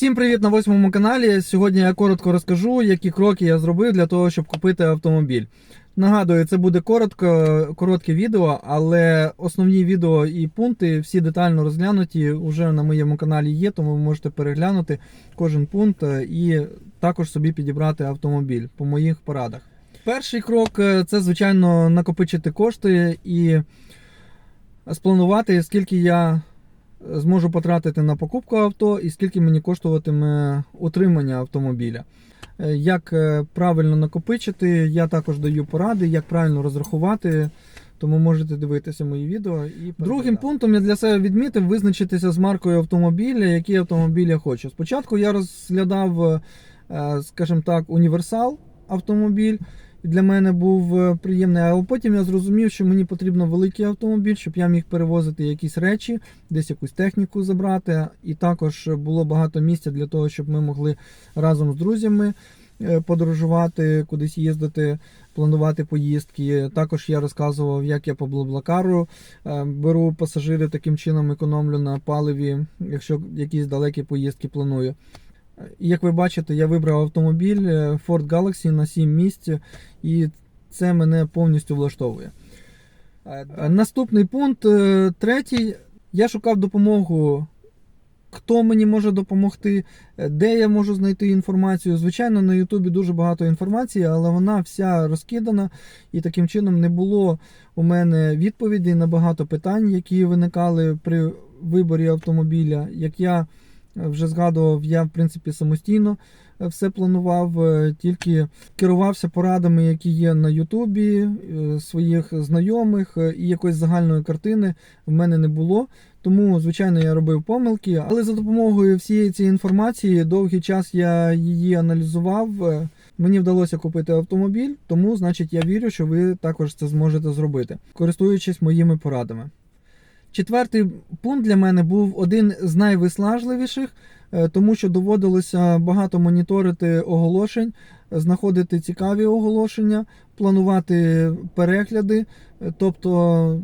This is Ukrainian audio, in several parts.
Всім привіт на восьмому каналі. Сьогодні я коротко розкажу, які кроки я зробив для того, щоб купити автомобіль. Нагадую, це буде коротко, коротке відео, але основні відео і пункти всі детально розглянуті вже на моєму каналі є, тому ви можете переглянути кожен пункт е, і також собі підібрати автомобіль по моїх порадах. Перший крок е, це, звичайно, накопичити кошти і спланувати, скільки я зможу потратити на покупку авто і скільки мені коштуватиме утримання автомобіля. Е, Як е, правильно накопичити, я також даю поради, як правильно розрахувати. Тому можете дивитися мої відео. І другим пунктом я для себе відмітив визначитися з маркою автомобіля, який автомобіль я хочу. Спочатку я розглядав, е, скажімо так, універсал автомобіль. Для мене був е, приємний, а потім я зрозумів, що мені потрібно великий автомобіль, щоб я міг перевозити якісь речі, десь якусь техніку забрати. І також було багато місця для того, щоб ми могли разом з друзями е, подорожувати, кудись їздити, планувати поїздки. Також я розказував, як я по Блаблакару е, беру пасажири, таким чином економлю на паливі, якщо якісь далекі поїздки планую. Як ви бачите, я вибрав автомобіль е, Ford Galaxy на 7 місць, і це мене повністю влаштовує. Е, Наступний пункт, е, третій. Я шукав допомогу. Хто мені може допомогти, де я можу знайти інформацію. Звичайно, на Ютубі дуже багато інформації, але вона вся розкидана, і таким чином не було у мене відповідей на багато питань, які виникали при виборі автомобіля. Як я вже згадував, я в принципі самостійно е, все планував, е, тільки керувався порадами, які є на Ютубі, е, своїх знайомих, і якоїсь загальної картини в мене не було. Тому, звичайно, я робив помилки, але за допомогою всієї цієї інформації довгий час я її аналізував. Мені вдалося купити автомобіль, тому значить я вірю, що ви також це зможете зробити, користуючись моїми порадами. Четвертий пункт для мене був один з найвиснажливіших, е, тому що доводилося багато моніторити оголошень, знаходити цікаві оголошення, планувати перегляди. Е, Тобто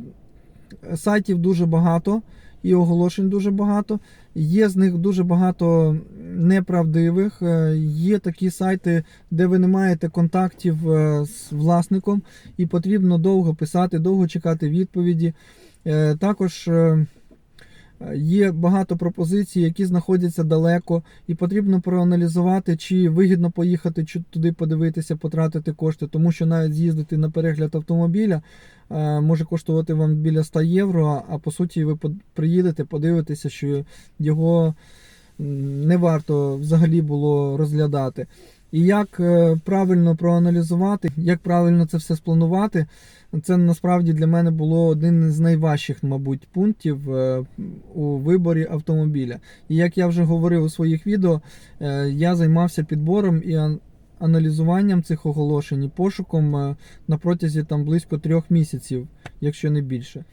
сайтів дуже багато і оголошень дуже багато. Є з них дуже багато неправдивих. Е, Є такі сайти, де ви не маєте контактів з власником, і потрібно довго писати, довго чекати відповіді. Е, Також е, є багато пропозицій, які знаходяться далеко, і потрібно проаналізувати, чи вигідно поїхати чи туди подивитися, потратити кошти, тому що навіть з'їздити на перегляд автомобіля е, може коштувати вам біля 100 євро, а по суті ви приїдете, подивитеся, що його не варто взагалі було розглядати. І як е, правильно проаналізувати, як правильно це все спланувати, це насправді для мене було один з найважчих, мабуть, пунктів е, у виборі автомобіля. І як я вже говорив у своїх відео, е, я займався підбором і аналізуванням цих оголошень, і пошуком на протязі там близько трьох місяців, якщо не більше.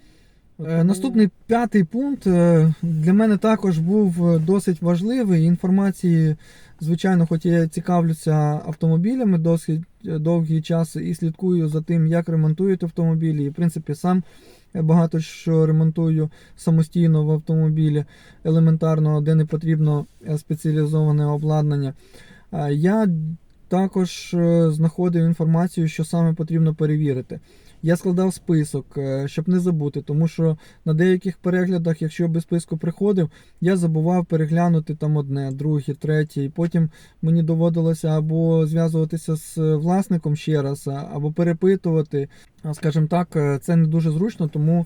Е, Наступний п'ятий пункт е, для мене також був е, досить важливий. Інформації, звичайно, хоч я цікавлюся автомобілями досить довгий час і слідкую за тим, як ремонтують автомобілі. І, в принципі, сам багато що ремонтую самостійно в автомобілі, елементарно, де не потрібно спеціалізоване обладнання. Я також знаходив інформацію, що саме потрібно перевірити. Я складав список, е, щоб не забути, тому що на деяких переглядах, якщо без списку приходив, я забував переглянути там одне, друге, третє, і потім мені доводилося або зв'язуватися з власником ще раз, або перепитувати. Скажімо так, е, це не дуже зручно, тому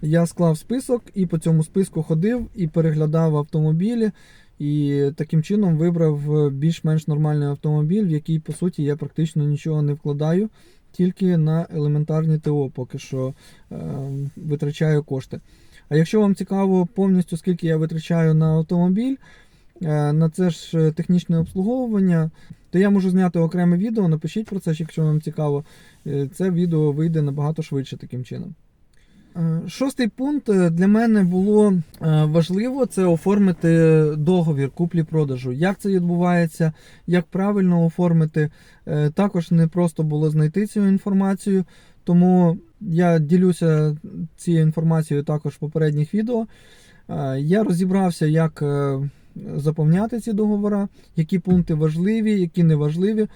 я склав список і по цьому списку ходив і переглядав автомобілі. І таким чином вибрав е, більш-менш нормальний автомобіль, в який, по суті, я практично нічого не вкладаю, тільки на елементарні ТО поки що е, витрачаю кошти. А якщо вам цікаво повністю, скільки я витрачаю на автомобіль, е, на це ж е, технічне обслуговування, то я можу зняти окреме відео, напишіть про це, якщо вам цікаво. Е, Це відео вийде набагато швидше таким чином. Е, Шостий пункт е, для мене було е, важливо це оформити договір куплі-продажу. Як це відбувається, як правильно оформити. Також не просто було знайти цю інформацію, тому я ділюся цією інформацією також в попередніх відео. Я розібрався, як заповняти ці договори, які пункти важливі, які не важливі.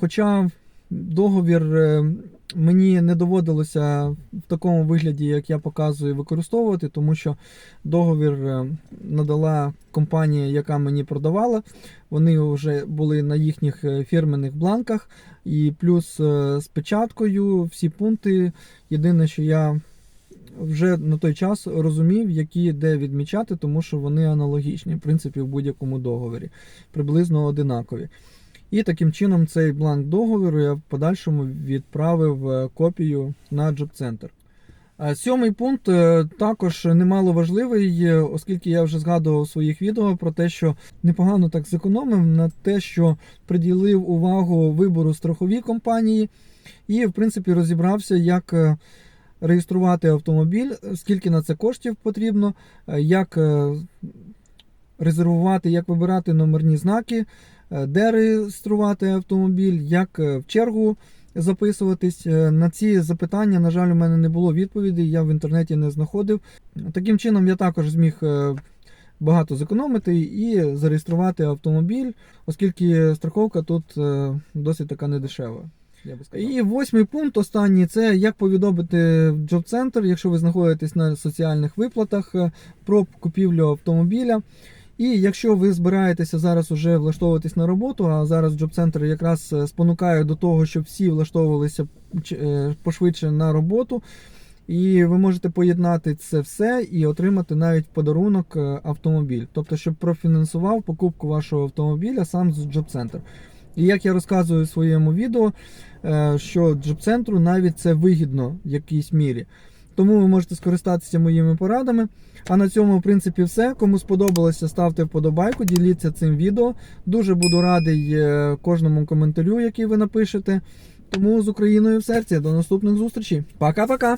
Хоча договір е, мені не доводилося в такому вигляді, як я показую, використовувати, тому що договір е, надала компанія, яка мені продавала. Вони вже були на їхніх е, фірменних бланках, і плюс з печаткою всі пункти. Єдине, що я вже на той час розумів, які де відмічати, тому що вони аналогічні, в принципі, в будь-якому договорі, приблизно одинакові. І таким чином цей бланк договору я в подальшому відправив е, копію на Джоб-центр. Сьомий пункт е, також немало важливий, е, оскільки я вже згадував у своїх відео про те, що непогано так зекономив на те, що приділив увагу вибору страховій компанії, і, в принципі, розібрався, як реєструвати автомобіль, скільки на це коштів потрібно, як резервувати, як вибирати номерні знаки, де реєструвати автомобіль, як е, в чергу записуватись. Е, На ці запитання, на жаль, у мене не було відповідей, я в інтернеті не знаходив. Таким чином, я також зміг е, багато зекономити і зареєструвати автомобіль, оскільки страховка тут е, досить така недешева. Я би сказав. І восьмий пункт, останній, це як повідомити в Job Center, якщо ви знаходитесь на соціальних виплатах е, про купівлю автомобіля. І якщо ви збираєтеся зараз уже влаштовуватись на роботу, а зараз Job Center якраз е, спонукає до того, щоб всі влаштовувалися е, пошвидше на роботу. І ви можете поєднати це все і отримати навіть подарунок е, автомобіль. Тобто, щоб профінансував покупку вашого автомобіля сам з Job Center. І як я розказую у своєму відео, що Job Center навіть це вигідно в якійсь мірі. Тому ви можете скористатися моїми порадами. А на цьому, в принципі, все. Кому сподобалося, ставте вподобайку, діліться цим відео. Дуже буду радий е, кожному коментарю, який ви напишете. Тому з Україною в серці. До наступних зустрічей. Пока-пока!